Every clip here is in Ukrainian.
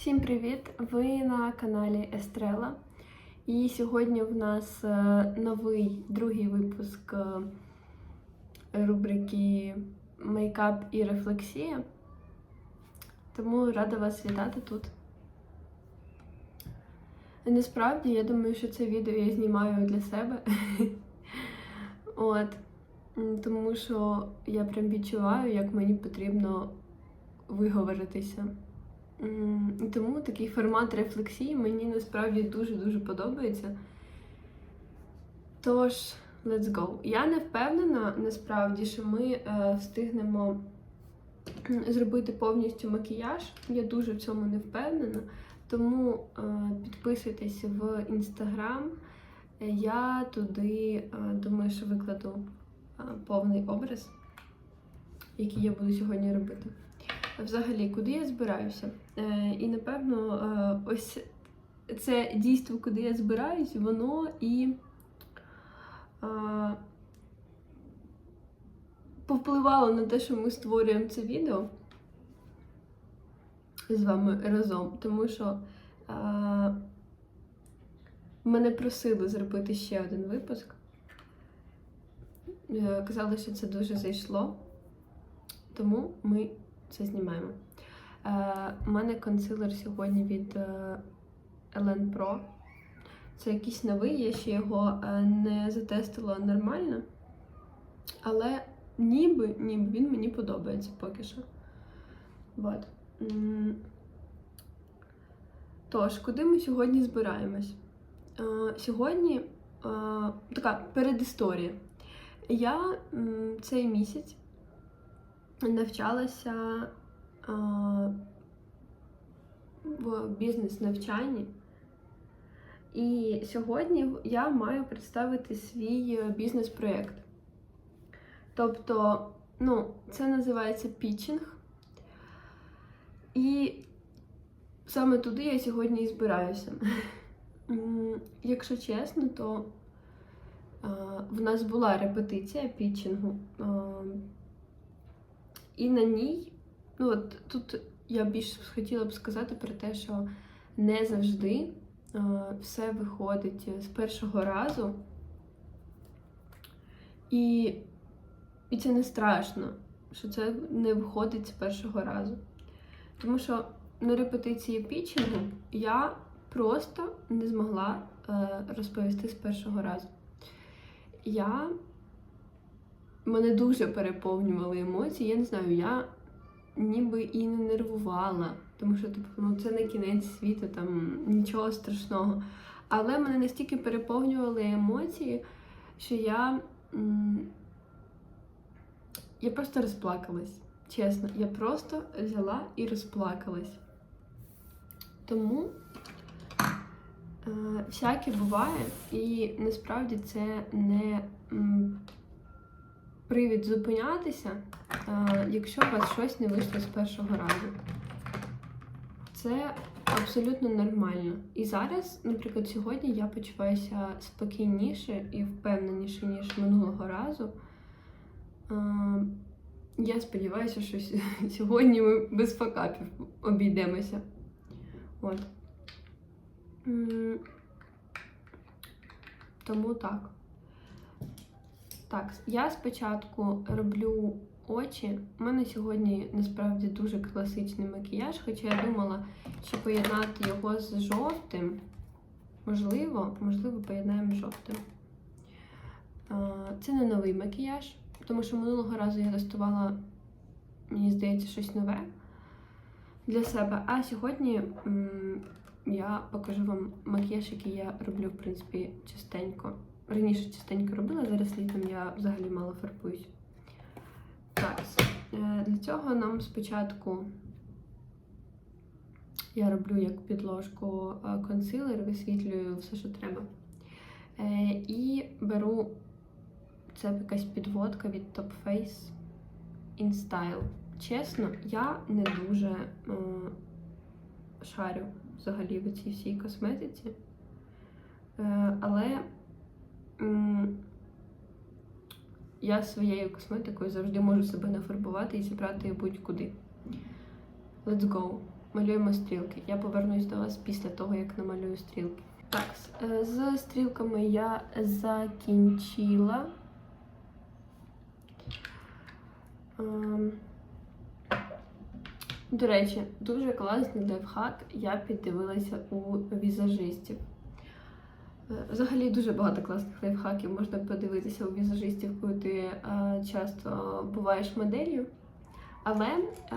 Всім привіт! Ви на каналі Естрела. І сьогодні в нас е, новий другий випуск е, рубрики Мейкап і рефлексія. Тому рада вас вітати тут. Насправді, я думаю, що це відео я знімаю для себе. От. Тому що я прям відчуваю, як мені потрібно виговоритися. Тому такий формат рефлексії мені насправді дуже-дуже подобається. Тож, let's go. Я не впевнена насправді, що ми е, встигнемо зробити повністю макіяж. Я дуже в цьому не впевнена. Тому е, підписуйтесь в інстаграм. Я туди е, думаю, що викладу е, повний образ, який я буду сьогодні робити. Взагалі, куди я збираюся? Е, і напевно, е, ось це дійство, куди я збираюсь, воно і е, повпливало на те, що ми створюємо це відео з вами разом. Тому що мене просили зробити ще один випуск. Казали, що це дуже зайшло. Тому ми це знімаємо. Е, У мене консилер сьогодні від е, Elen Pro. Це якийсь новий, я ще його е, не затестила нормально. Але ніби, ніби він мені подобається поки що. Вот. Тож, куди ми сьогодні збираємось? Е, Сьогодні е, така передісторія. Я цей місяць навчалася а, в бізнес-навчанні. І сьогодні я маю представити свій бізнес-проєкт. Тобто, ну, це називається пітчинг. І саме туди я сьогодні і збираюся. Якщо чесно, то в нас була репетиція пітчингу. І на ній, ну от тут я більш хотіла б сказати про те, що не завжди е, все виходить з першого разу. І, і це не страшно, що це не виходить з першого разу. Тому що на репетиції пітчингу я просто не змогла е, розповісти з першого разу. Я мене дуже переповнювали емоції. Я не знаю, я ніби і не нервувала, тому що типу, ну, це не кінець світу, там нічого страшного. Але мене настільки переповнювали емоції, що я, я просто розплакалась. Чесно, я просто взяла і розплакалась. Тому е, всяке буває, і насправді це не. Привід зупинятися, е, якщо у вас щось не вийшло з першого разу. Це абсолютно нормально. І зараз, наприклад, сьогодні я почуваюся спокійніше і впевненіше, ніж минулого разу. Е, Я сподіваюся, що сьогодні ми без факапів обійдемося. От. Тому так. Так, я спочатку роблю очі. У мене сьогодні насправді дуже класичний макіяж, хоча я думала, що поєднати його з жовтим. Можливо, можливо, поєднаємо з жовтим. Це не новий макіяж, тому що минулого разу я тестувала, мені здається, щось нове для себе. А сьогодні я покажу вам макіяж, який я роблю, в принципі, частенько. Раніше частенько робила, зараз літом я взагалі мало фарбуюсь. Так, е, для цього нам спочатку я роблю як підложку е, консилер, висвітлюю все, що треба. Е, І беру це якась підводка від Top Face InStyle. Чесно, я не дуже шарю взагалі в цій всій косметиці. Але я своєю косметикою завжди можу себе нафарбувати і зібрати будь-куди. Let's go. малюємо стрілки. Я повернусь до вас після того, як намалюю стрілки. Так, з- е, стрілками я закінчила. Ем, До речі, дуже класний лайфхак я піддивилася у візажистів. Е, Взагалі дуже багато класних лайфхаків можна подивитися у візажистів, коли ти е, часто буваєш моделлю. Але е,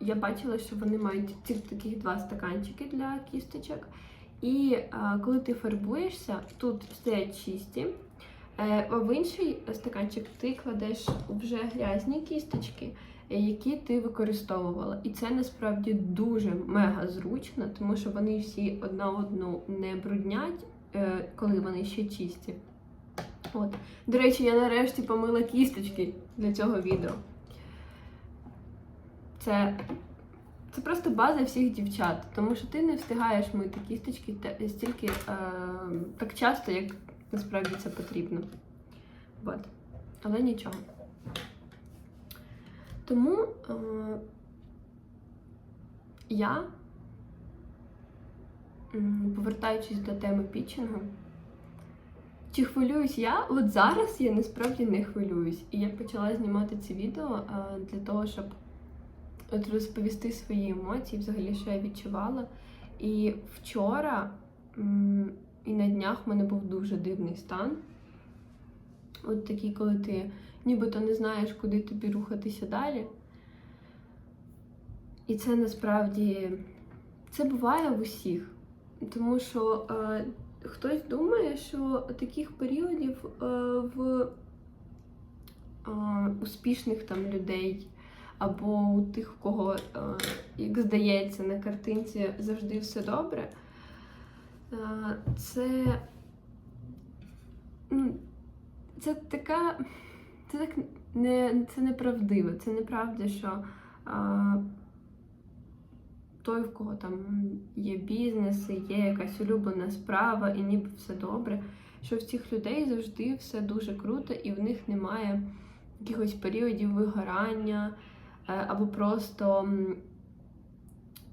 я бачила, що вони мають тільки таких два стаканчики для кісточок. І е, коли ти фарбуєшся, тут стоять чисті, а в інший стаканчик ти кладеш вже грязні кісточки, які ти використовувала. І це насправді дуже мега зручно, тому що вони всі одна одну не бруднять, е, коли вони ще чисті. От. До речі, я нарешті помила кісточки для цього відео. Це, це просто база всіх дівчат, тому що ти не встигаєш мити кісточки стільки е, так часто, як насправді це потрібно. От. Але нічого. Тому е, я, повертаючись до теми пітчингу, чи хвилююсь я? От зараз я насправді не хвилююсь. І я почала знімати ці відео е, для того, щоб от розповісти свої емоції, взагалі, що я відчувала. І вчора і на днях в мене був дуже дивний стан. От такий, коли ти нібито не знаєш, куди тобі рухатися далі. І це насправді це буває в усіх. Тому що е, хтось думає, що таких періодів е, в е, успішних там людей або у тих, у кого, е, як здається, на картинці завжди все добре. Е, це, ну, це така. Це так не це неправдиво. Це неправда, що а, той, в кого там є бізнеси, є якась улюблена справа, і ніби все добре. Що в цих людей завжди все дуже круто, і в них немає якихось періодів вигорання е, або просто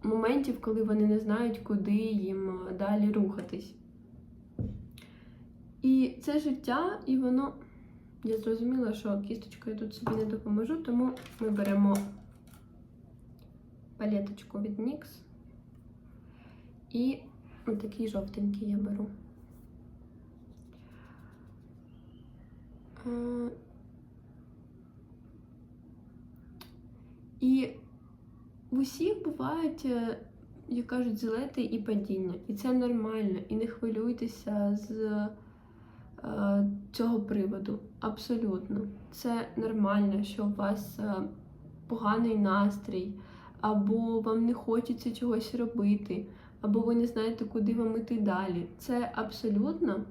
моментів, коли вони не знають, куди їм далі рухатись. І це життя, і воно. Я зрозуміла, що кісточкою тут собі не допоможу, тому ми беремо палеточку від NYX. І такий жовтенький я беру. Е, І в усіх бувають, е, як кажуть, злети і падіння. І це нормально. І не хвилюйтеся з цього приводу. Абсолютно. Це нормально, що у вас е, поганий настрій, або вам не хочеться чогось робити, або ви не знаєте, куди вам іти далі. Це абсолютно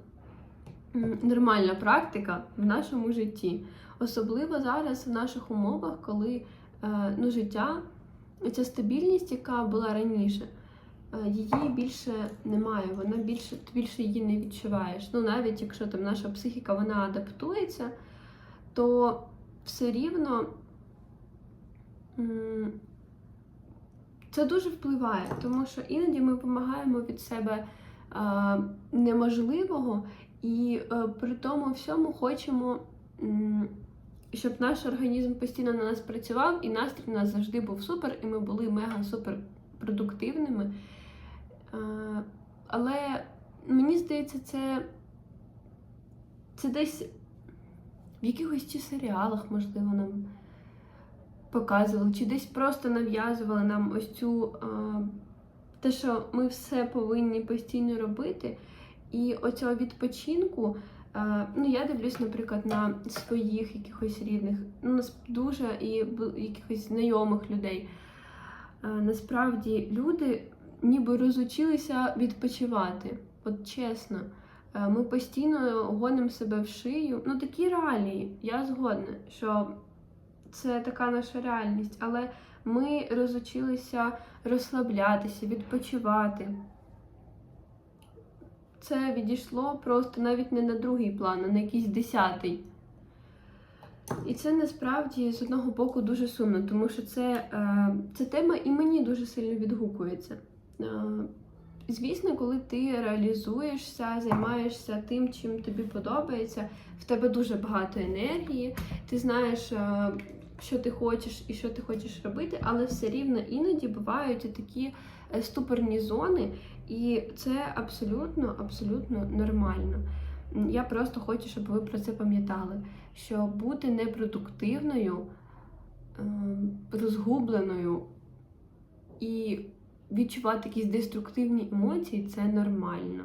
нормальна практика в нашому житті. Особливо зараз в наших умовах, коли е, ну, життя, ця стабільність, яка була раніше, е, її більше немає, вона більше, ти більше її не відчуваєш. Ну, навіть якщо там наша психіка вона адаптується, то все рівно це дуже впливає, тому що іноді ми вимагаємо від себе е, неможливого і е, при тому всьому хочемо. щоб наш організм постійно на нас працював, і настрій у нас завжди був супер, і ми були мега супер продуктивними. Е, Але мені здається, це, це десь в якихось чи серіалах, можливо, нам показували, чи десь просто нав'язували нам ось цю е, те, що ми все повинні постійно робити. І оцього відпочинку. Е, Ну, я дивлюсь, наприклад, на своїх якихось рідних, ну нас дуже і якихось знайомих людей. Насправді люди ніби розучилися відпочивати. От чесно, Е, ми постійно гонимо себе в шию. Ну такі реалії. Я згодна, що це така наша реальність, але ми розучилися розслаблятися, відпочивати це відійшло просто навіть не на другий план, а на якийсь десятий. І це насправді з одного боку дуже сумно, тому що це, е, ця тема і мені дуже сильно відгукується. Е, звісно, коли ти реалізуєшся, займаєшся тим, чим тобі подобається, в тебе дуже багато енергії, ти знаєш, е, що ти хочеш і що ти хочеш робити, але все рівно іноді бувають такі е, ступорні зони, і це абсолютно, абсолютно нормально. Я просто хочу, щоб ви про це пам'ятали, що бути непродуктивною, ем, розгубленою і відчувати якісь деструктивні емоції це нормально.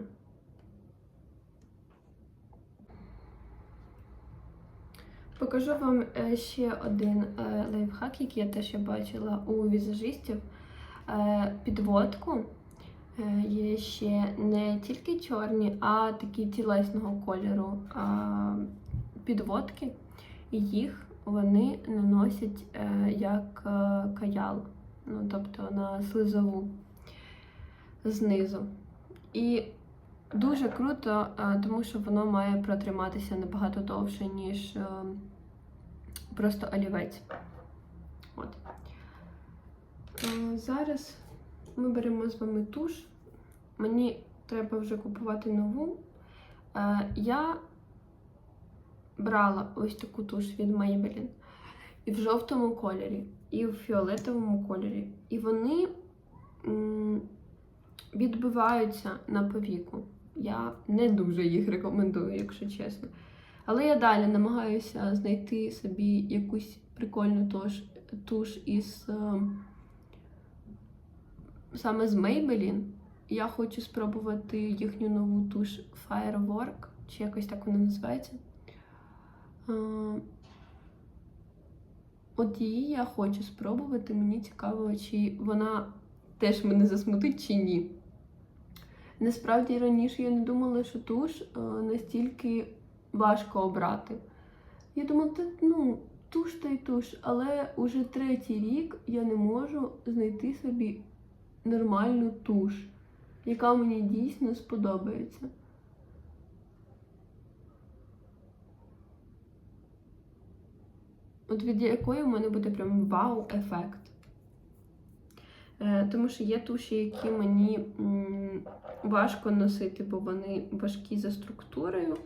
Покажу вам е, ще один е, лайфхак, який я теж бачила у візажистів. Е, Підводку є ще не тільки чорні, а такі тілесного кольору підводки. І їх вони наносять як каял, ну тобто на слизову знизу. І дуже круто, е, тому що воно має протриматися набагато довше, ніж е, просто олівець. От. Е, Зараз ми беремо з вами туш. Мені треба вже купувати нову. Я брала ось таку туш від Maybelline і в жовтому кольорі, і в фіолетовому кольорі. І вони відбиваються на повіку. Я не дуже їх рекомендую, якщо чесно. Але я далі намагаюся знайти собі якусь прикольну туш, туш із е, саме з Maybelline. Я хочу спробувати їхню нову туш Firework, чи якось так вона називається. От її я хочу спробувати. Мені цікаво, чи вона теж мене засмутить, чи ні. Насправді раніше я не думала, що туш е, настільки важко обрати. Я думала, ну, туш та й туш, але уже третій рік я не можу знайти собі нормальну туш, яка мені дійсно сподобається. От від якої в мене буде прям вау-ефект. Е, тому що є туші, які мені важко носити, бо вони важкі за структурою.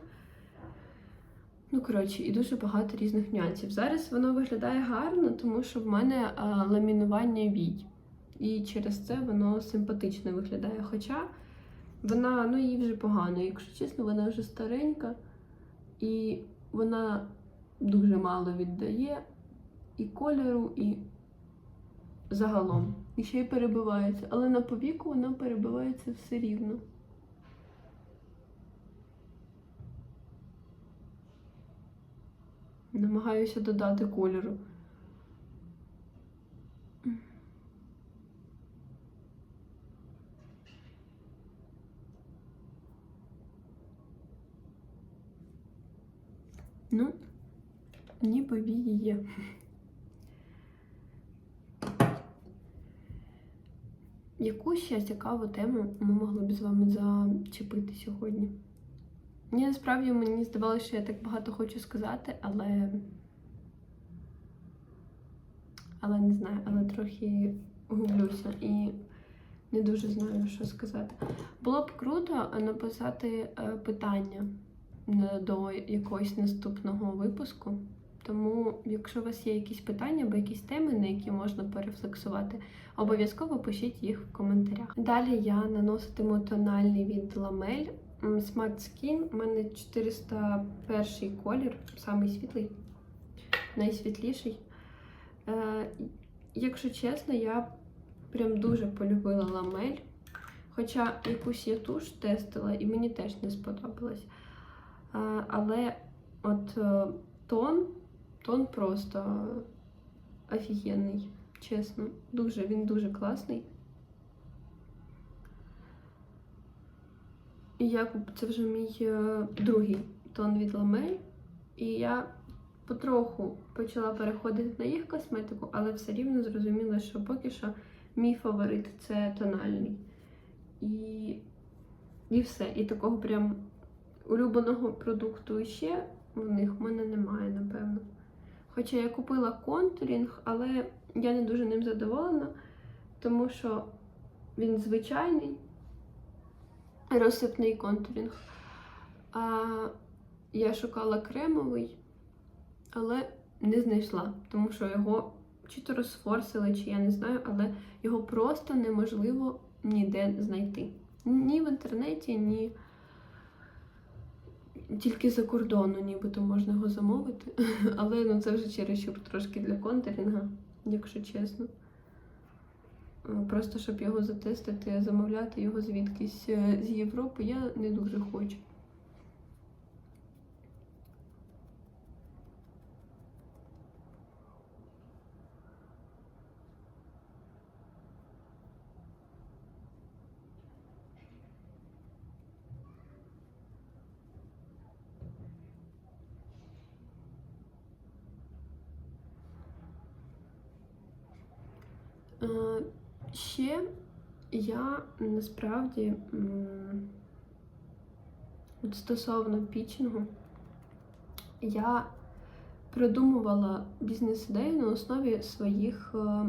Ну, коротше, і дуже багато різних нюансів. Зараз воно виглядає гарно, тому що в мене а, ламінування вій. І через це воно симпатично виглядає. Хоча вона, ну їй вже погано. Якщо чесно, вона вже старенька і вона дуже мало віддає і кольору, і загалом. І ще й перебивається. Але на повіку вона перебивається все рівно. Намагаюся додати кольору. Ну, ніби вії є. Яку ще цікаву тему ми могли б з вами зачепити сьогодні? Мені насправді мені здавалося, що я так багато хочу сказати, але. Але не знаю, але трохи гублюся і не дуже знаю, що сказати. Було б круто написати е, питання е, до якогось наступного випуску. Тому, якщо у вас є якісь питання або якісь теми, на які можна порефлексувати, обов'язково пишіть їх в коментарях. Далі я наноситиму тональний від Ламель Smart Skin. У мене 401 колір, самий світлий, найсвітліший. Е, якщо чесно, я прям дуже полюбила ламель. Хоча якусь я туш тестила і мені теж не сподобалось. Е, але от е, тон, тон просто офігенний, чесно. Дуже, він дуже класний. І я це вже мій е, другий тон від ламель. І я потроху почала переходити на їх косметику, але все рівно зрозуміла, що поки що мій фаворит це тональний. І, і все. І такого прям улюбленого продукту ще в них в мене немає, напевно. Хоча я купила контурінг, але я не дуже ним задоволена, тому що він звичайний розсипний контурінг. А я шукала кремовий, але не знайшла, тому що його чи то розфорсили, чи я не знаю, але його просто неможливо ніде знайти. Ні в інтернеті, ні тільки за кордону, нібито можна його замовити. Але ну, це вже чересчур трошки для контурінга, якщо чесно. Е, Просто щоб його затестити, замовляти його звідкись е, з Європи, я не дуже хочу. Е, Ще я насправді от стосовно пічингу, я придумувала бізнес-ідею на основі своїх е,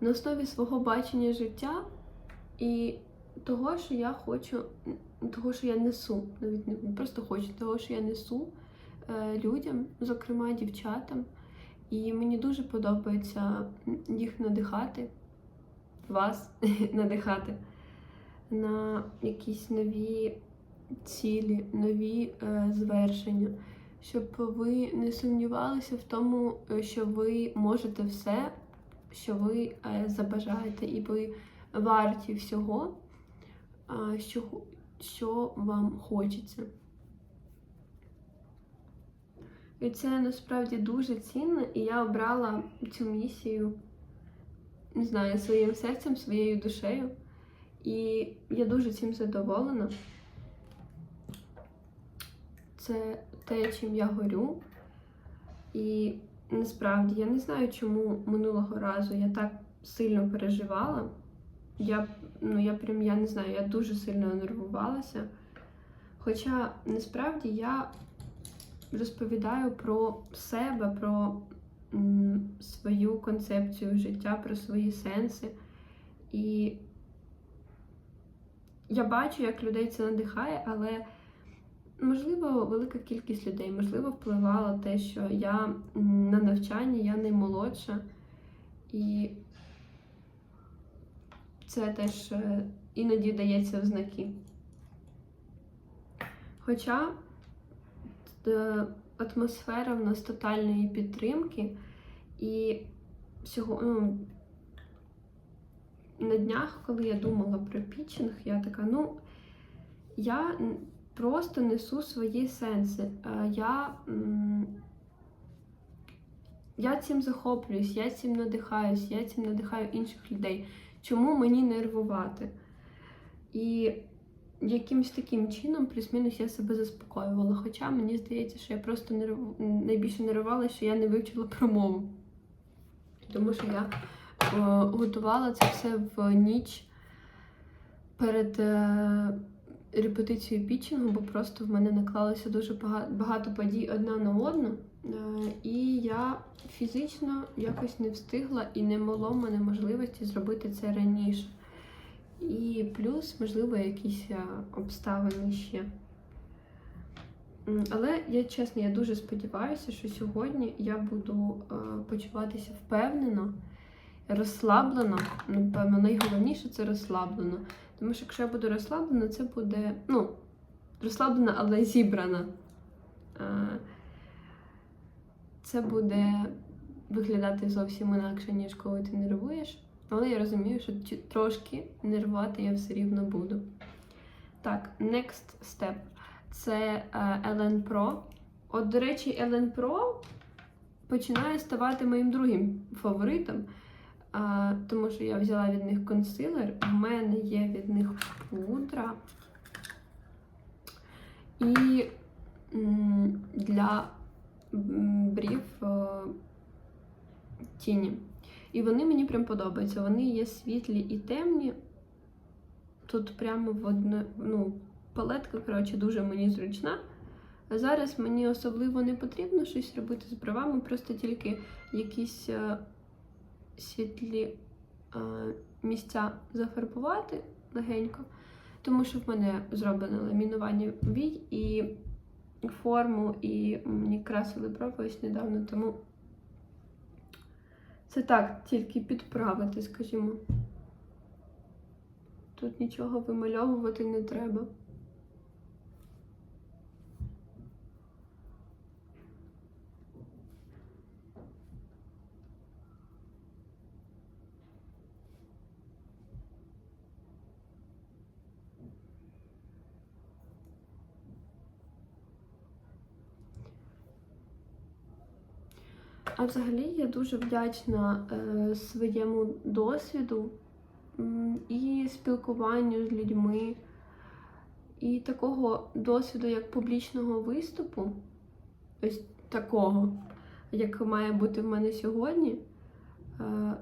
на основі свого бачення життя і того, що я хочу, того, що я несу, навіть не просто хочу, того, що я несу е, людям, зокрема дівчатам. І мені дуже подобається їх надихати, вас надихати на якісь нові цілі, нові е, звершення, щоб ви не сумнівалися в тому, е, що ви можете все, що ви е, забажаєте, і ви варті всього, е, що, що вам хочеться. І це насправді дуже цінно, і я обрала цю місію, не знаю, своїм серцем, своєю душею. І я дуже цим задоволена. Це те, чим я горю. І насправді я не знаю, чому минулого разу я так сильно переживала. Я, ну, я прям я не знаю, я дуже сильно нервувалася. Хоча насправді я розповідаю про себе, про свою концепцію життя, про свої сенси. І я бачу, як людей це надихає, але можливо, велика кількість людей, можливо, впливало те, що я на навчанні, я наймолодша. І це теж е, іноді дається в знаки. Хоча атмосфера в нас тотальної підтримки, і всього, ну, на днях, коли я думала про пічинг, я така, ну, я просто несу свої сенси. Е, Я, я цим захоплююсь, я цим надихаюсь, я цим надихаю інших людей. Чому мені нервувати? І якимось таким чином, плюс-мінус, я себе заспокоювала. Хоча мені здається, що я просто нерв... найбільше нервувала, що я не вивчила промову. Тому що я е, готувала це все в ніч перед е, репетицією пітчингу, бо просто в мене наклалося дуже багато, подій одна на одну. Е, і я фізично якось не встигла і не в мене можливості зробити це раніше. І плюс, можливо, якісь е, обставини ще. Але я чесно, я дуже сподіваюся, що сьогодні я буду е, почуватися впевнено, розслаблено. Напевно, найголовніше це розслаблено. Тому що якщо я буду розслаблена, це буде, ну, розслаблена, але зібрана. Е, Це буде виглядати зовсім інакше, ніж коли ти нервуєш. Але я розумію, що трошки нервувати я все рівно буду. Так, next step. Це е, Ellen Pro. От, до речі, Ellen Pro починає ставати моїм другим фаворитом, е, тому що я взяла від них консилер, в мене є від них пудра. І для брів е, тіні. І вони мені прям подобаються. Вони є світлі і темні. Тут прямо в одне, ну, палетка, коротше, дуже мені зручна. А зараз мені особливо не потрібно щось робити з бровами, просто тільки якісь е, світлі е, місця зафарбувати легенько, тому що в мене зроблене ламінування вій і форму, і мені красили брови ось недавно, тому це так, тільки підправити, скажімо. Тут нічого вимальовувати не треба. А взагалі я дуже вдячна е, своєму досвіду і спілкуванню з людьми, і такого досвіду, як публічного виступу, ось такого, як має бути в мене сьогодні, е,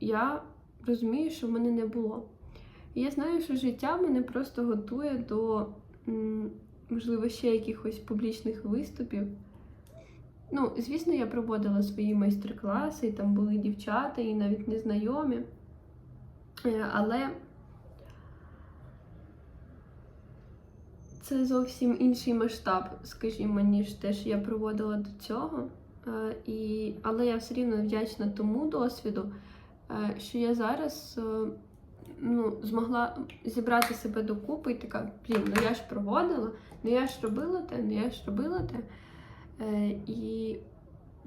я розумію, що в мене не було. І я знаю, що життя мене просто готує до, можливо, ще якихось публічних виступів. Ну, звісно, я проводила свої майстер-класи, і там були дівчата, і навіть незнайомі. Е, Але це зовсім інший масштаб, скажімо, ніж те, що я проводила до цього. Е, І... Але я все рівно вдячна тому досвіду, е, що я зараз ну, змогла зібрати себе докупи і така, блін, ну я ж проводила, ну я ж робила те, ну я ж робила те. Е, І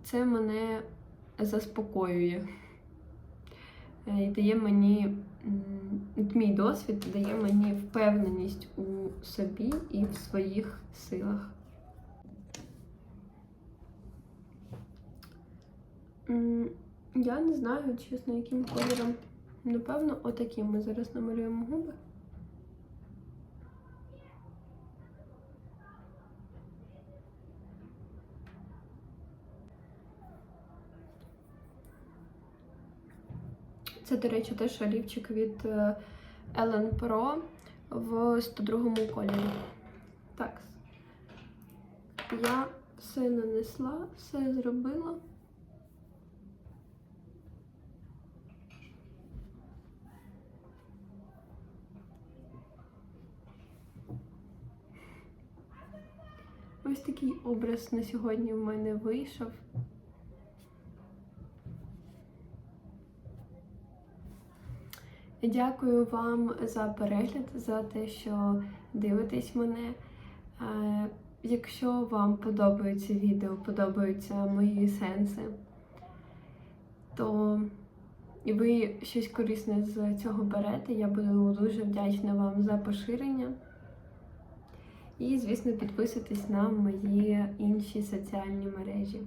це мене заспокоює. Е, І дає мені мій досвід дає мені впевненість у собі і в своїх силах. Я не знаю, чесно, яким кольором. Напевно, отаким ми зараз намалюємо губи. Це, до речі, теж олівчик від е, Ellen Pro в 102 кольорі. Так. Я все нанесла, все зробила. Ось такий образ на сьогодні в мене вийшов. Дякую вам за перегляд, за те, що дивитесь мене. Е, Якщо вам подобаються відео, подобаються мої сенси, то і ви щось корисне з цього берете, я буду дуже вдячна вам за поширення. І, звісно, підписуйтесь на мої інші соціальні мережі.